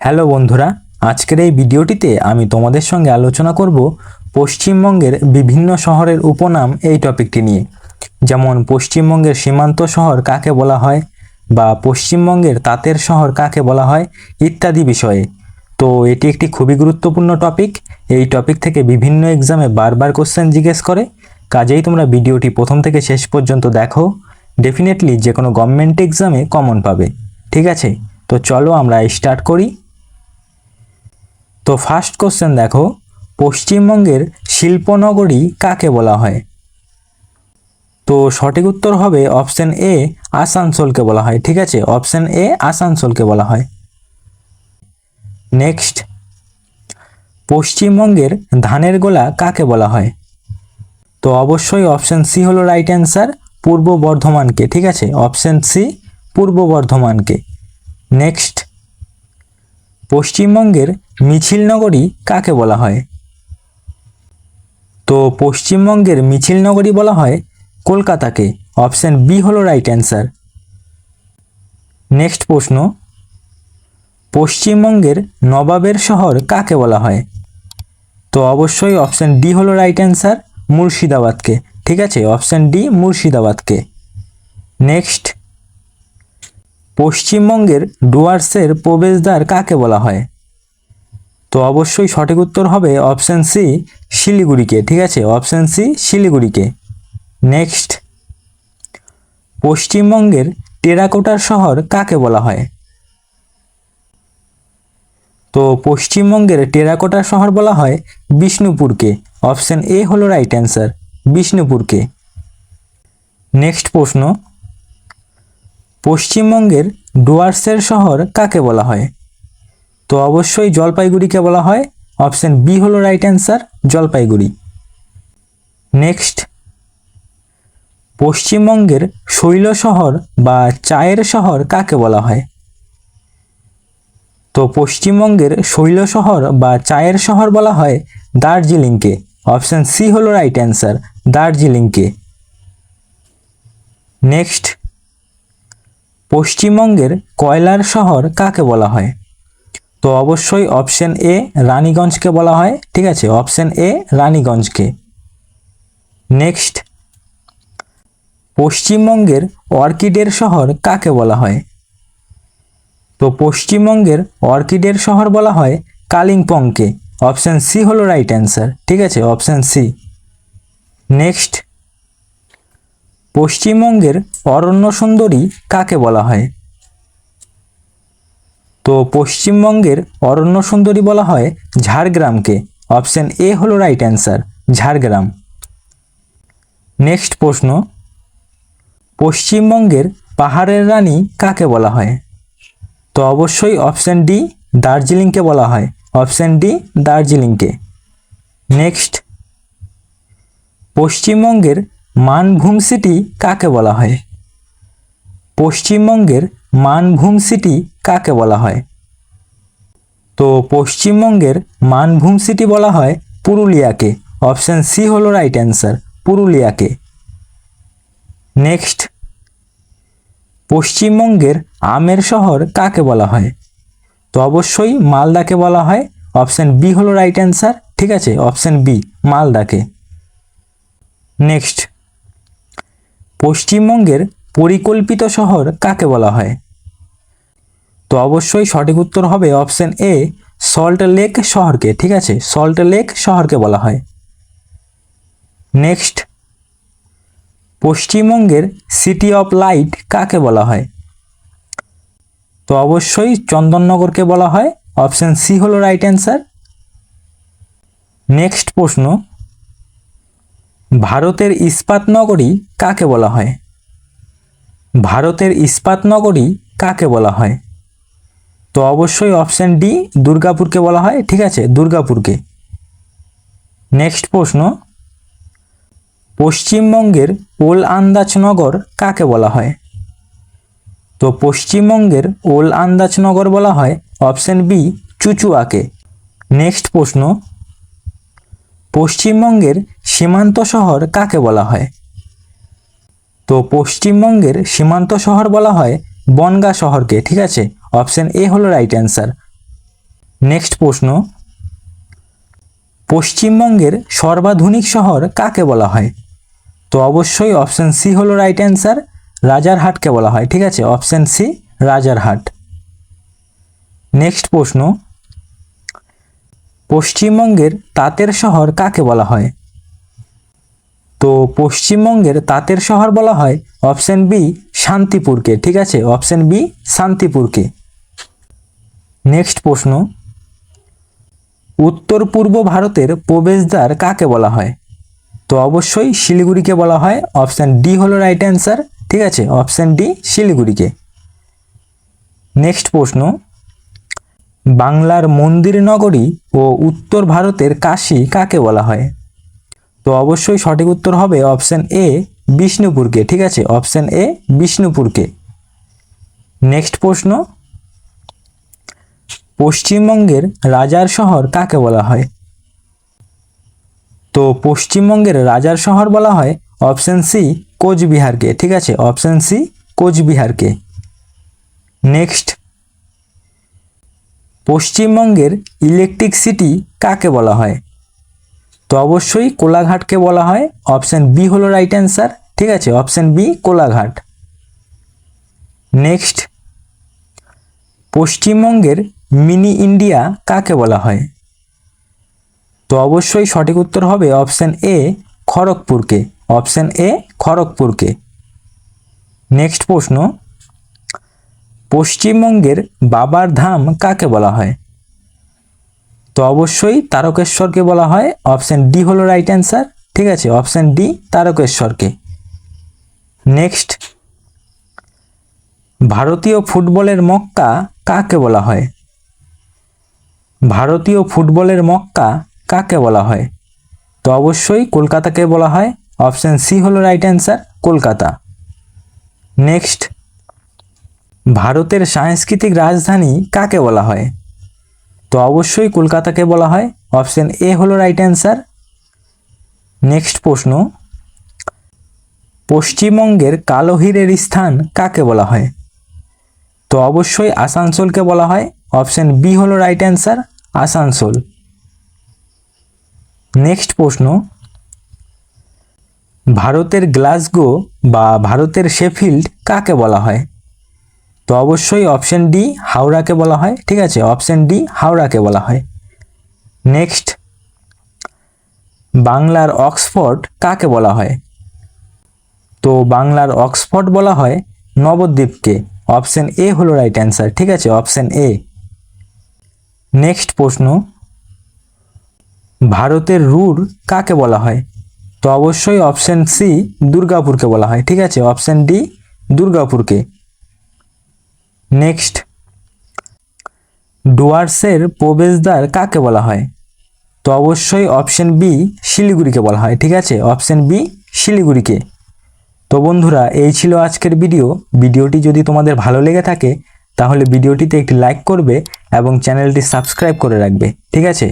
Hello বন্ধুরা, আজকের এই ভিডিওটিতে আমি তোমাদের সঙ্গে আলোচনা করব পশ্চিমবঙ্গের বিভিন্ন শহরের উপনাম এই টপিকটি নিয়ে। যেমন পশ্চিমবঙ্গের সীমান্ত শহর কাকে বলা হয় বা পশ্চিমবঙ্গের তাঁতের শহর কাকে বলা হয় ইত্যাদি বিষয়ে। তো এটি একটি খুবই গুরুত্বপূর্ণ টপিক। এই টপিক থেকে বিভিন্ন এক্সামে বারবার কোশ্চেন জিজ্ঞেস করে। কাজেই তোমরা ভিডিওটি প্রথম থেকে শেষ পর্যন্ত দেখো। ডেফিনেটলি যে কোনো গভর্নমেন্ট এক্সামে কমন পাবে। ঠিক আছে? তো চলো আমরা স্টার্ট করি। তো ফার্স্ট কোশ্চেন দেখো, পশ্চিমবঙ্গের শিল্পনগরী কাকে বলা হয়? তো সঠিক উত্তর হবে অপশন এ আসানসোলকে বলা হয়, ঠিক আছে? অপশন এ আসানসোলকে বলা হয়। নেক্সট পশ্চিমবঙ্গের ধানের গোলা কাকে বলা হয়? তো অবশ্যই অপশন সি হলো রাইট অ্যান্সার পূর্ব বর্ধমানকে, ঠিক আছে? অপশন সি পূর্ব বর্ধমানকে। নেক্সট পশ্চিমবঙ্গের মিছিল নগরী কাকে বলা হয়? তো পশ্চিমবঙ্গের মিছিল নগরী বলা হয় কলকাতাকে। অপশন বি হলো রাইট অ্যান্সার নেক্সট প্রশ্ন। পশ্চিমবঙ্গের নবাবের শহর কাকে বলা হয়? তো অবশ্যই অপশন ডি হলো রাইট অ্যান্সার মুর্শিদাবাদকে। ঠিক আছে, অপশন ডি মুর্শিদাবাদকে। নেক্সট। পশ্চিমবঙ্গের ডুয়ার্সের প্রবেশদ্বার কাকে বলা হয়? তো অবশ্যই সঠিক উত্তর হবে অপশন সি, শিলিগুড়িকে। ঠিক আছে, অপশন সি, শিলিগুড়িকে। নেক্সট। পশ্চিমবঙ্গের টেরাকোটার শহর কাকে বলা হয়? তো পশ্চিমবঙ্গের টেরাকোটার শহর বলা হয় বিষ্ণুপুরকে। অপশন এ হলো রাইট অ্যান্সার বিষ্ণুপুরকে। নেক্সট প্রশ্ন। পশ্চিমবঙ্গের ডুয়ার্সের শহর কাকে বলা হয়? তো অবশ্যই জলপাইগুড়িকে বলা হয়। অপশন বি হলো রাইট অ্যান্সার জলপাইগুড়ি। নেক্সট পশ্চিমবঙ্গের শৈল শহর বা চায়ের শহর কাকে বলা হয়? তো পশ্চিমবঙ্গের শৈল শহর বা চায়ের শহর বলা হয় দার্জিলিংকে। অপশন সি হলো রাইট অ্যান্সার দার্জিলিংকে। নেক্সট পশ্চিমবঙ্গের কয়লার শহর কাকে বলা হয়? তো অবশ্যই অপশন এ রানীগঞ্জকে বলা হয়, ঠিক আছে? Option A রানীগঞ্জকে। নেক্সট পশ্চিমবঙ্গের অর্কিডের শহর কাকে বলা হয়? তো পশ্চিমবঙ্গের অর্কিডের শহর বলা হয় কালিম্পংকে। অপশন সি হলো রাইট অ্যান্সার ঠিক আছে? অপশন সি নেক্সট পশ্চিমবঙ্গের অরণ্য সুন্দরী কাকে বলা হয়? তো পশ্চিমবঙ্গের অরণ্য সুন্দরী বলা হয় ঝাড়গ্রামকে। অপশন এ হলো রাইট অ্যান্সার ঝাড়গ্রাম। নেক্সট প্রশ্ন, পশ্চিমবঙ্গের পাহাড়ের রানী কাকে বলা হয়? তো অবশ্যই অপশন ডি দার্জিলিংকে বলা হয়। Option D দার্জিলিংকে। নেক্সট পশ্চিমবঙ্গের মানভূম সিটি কাকে বলা হয়? পশ্চিমবঙ্গের মানভূম সিটি কাকে বলা হয়? তো পশ্চিমবঙ্গের মানভূম সিটি বলা হয় পুরুলিয়াকে। অপশন সি হলো রাইট অ্যান্সার পুরুলিয়াকে। নেক্সট পশ্চিমবঙ্গের আমের শহর কাকে বলা হয়? তো অবশ্যই মালদাকে বলা হয়। অপশন বি হলো রাইট অ্যান্সার ঠিক আছে? Option B মালদাকে। নেক্সট পশ্চিমবঙ্গের পরিকল্পিত শহর কাকে বলা হয়? তো অবশ্যই সঠিক উত্তর হবে অপশন এ, সল্ট লেক শহরকে, ঠিক আছে? সল্ট লেক শহরকে বলা হয়। নেক্সট, পশ্চিমবঙ্গের সিটি অফ লাইট কাকে বলা হয়? তো অবশ্যই চন্দননগরকে বলা হয়। অপশন সি হলো রাইট অ্যান্সার। নেক্সট প্রশ্ন ভারতের ইস্পাত নগরী কাকে বলা হয়? ভারতের ইস্পাত নগরী কাকে বলা হয়? তো অবশ্যই অপশন ডি দুর্গাপুরকে বলা হয়, ঠিক আছে? দুর্গাপুরকে। নেক্সট প্রশ্ন। পশ্চিমবঙ্গের ওল আন্দাজনগর কাকে বলা হয়? তো পশ্চিমবঙ্গের ওল আন্দাজনগর বলা হয় অপশন বি চুচুয়াকে। নেক্সট প্রশ্ন। পশ্চিমবঙ্গের সীমান্ত শহর কাকে বলা হয়? তো পশ্চিমবঙ্গের সীমান্ত শহর বলা হয় বনগা শহরকে, ঠিক আছে? অপশন এ হলো রাইট অ্যান্সার নেক্সট প্রশ্ন, পশ্চিমবঙ্গের সর্বাধুনিক শহর কাকে বলা হয়? তো অবশ্যই অপশন সি হলো রাইট অ্যান্সার রাজারহাটকে বলা হয়, ঠিক আছে? Option C, Rajarhat. নেক্সট প্রশ্ন, পশ্চিমবঙ্গের তাঁতের শহর কাকে বলা হয়? তো পশ্চিমবঙ্গের তাঁতের শহর বলা হয় অপশন বি শান্তিপুরকে, ঠিক আছে? Option B শান্তিপুরকে। নেক্সট প্রশ্ন। উত্তর পূর্ব ভারতের প্রবেশদ্বার কাকে বলা হয়? তো অবশ্যই শিলিগুড়িকে বলা হয়। অপশান ডি হলো রাইট অ্যান্সার ঠিক আছে? Option D শিলিগুড়িকে। নেক্সট প্রশ্ন। বাংলার মন্দির নগরী ও উত্তর ভারতের কাশী কাকে বলা হয়? তো অবশ্যই সঠিক উত্তর হবে অপশান এ, বিষ্ণুপুরকে, ঠিক আছে? Option A, বিষ্ণুপুরকে। নেক্সট প্রশ্ন। পশ্চিমবঙ্গের রাজার শহর কাকে বলা হয়? তো পশ্চিমবঙ্গের রাজার শহর বলা হয় অপশন সি, কোচবিহারকে, ঠিক আছে? অপশন সি, কোচবিহারকে। নেক্সট। পশ্চিমবঙ্গের ইলেকট্রিক সিটি কাকে বলা হয়? তো অবশ্যই কোলাঘাটকে বলা হয়। অপশন বি হলো রাইট অ্যান্সার ঠিক আছে? Option B Kolaghat. নেক্সট পশ্চিমবঙ্গের মিনি ইন্ডিয়া কাকে বলা হয়? তো অবশ্যই সঠিক উত্তর হবে অপশন এ খড়গপুরকে। অপশন এ খড়গপুরকে। নেক্সট প্রশ্ন, পশ্চিমবঙ্গের বাবার ধাম কাকে বলা হয়? তো অবশ্যই তারকেশ্বরকে বলা হয় অপশন ডি হলো রাইট অ্যান্সার ঠিক আছে? Option D তারকেশ্বরকে। নেক্সট ভারতীয় ফুটবলের মক্কা কাকে বলা হয়? ভারতীয় ফুটবলের মক্কা কাকে বলা হয়? তো অবশ্যই কলকাতাকে বলা হয় অপশন সি হলো রাইট অ্যান্সার কলকাতা। নেক্সট ভারতের সাংস্কৃতিক রাজধানী কাকে বলা হয়? তো অবশ্যই কলকাতাকে বলা হয়। অপশন এ হলো রাইট অ্যান্সার নেক্সট প্রশ্ন। পশ্চিমবঙ্গের কালো হীরের স্থান কাকে বলা হয়? তো অবশ্যই আসানসোলকে বলা হয়। অপশন বি হলো রাইট অ্যান্সার আসানসোল। নেক্সট প্রশ্ন। ভারতের গ্লাসগো বা ভারতের শেফিল্ড কাকে বলা হয়? তো অবশ্যই অপশন ডি হাওড়াকে বলা হয়, ঠিক আছে? অপশন ডি হাওড়াকে বলা হয়। নেক্সট বাংলার অক্সফোর্ড কাকে বলা হয়? তো বাংলার অক্সফোর্ড বলা হয় নবদ্বীপকে। অপশন এ হলো রাইট অ্যান্সার ঠিক আছে? অপশন এ নেক্সট প্রশ্ন, ভারতের রুর কাকে বলা হয়? তো অবশ্যই অপশন সি দুর্গাপুরকে বলা হয়, ঠিক আছে? Option D দুর্গাপুরকে। নেক্সট, ডুয়ার্সের প্রবেশদ্বার কাকে বলা হয়? তো অবশ্যই অপশন বি শিলিগুড়িকে বলা হয়, ঠিক আছে? অপশন বি শিলিগুড়িকে। তো বন্ধুরা, এই ছিল আজকের ভিডিও। ভিডিওটি যদি তোমাদের ভালো লেগে থাকে, তাহলে ভিডিওটিতে একটি লাইক করবে এবং চ্যানেলটি সাবস্ক্রাইব করে রাখবে, ঠিক আছে?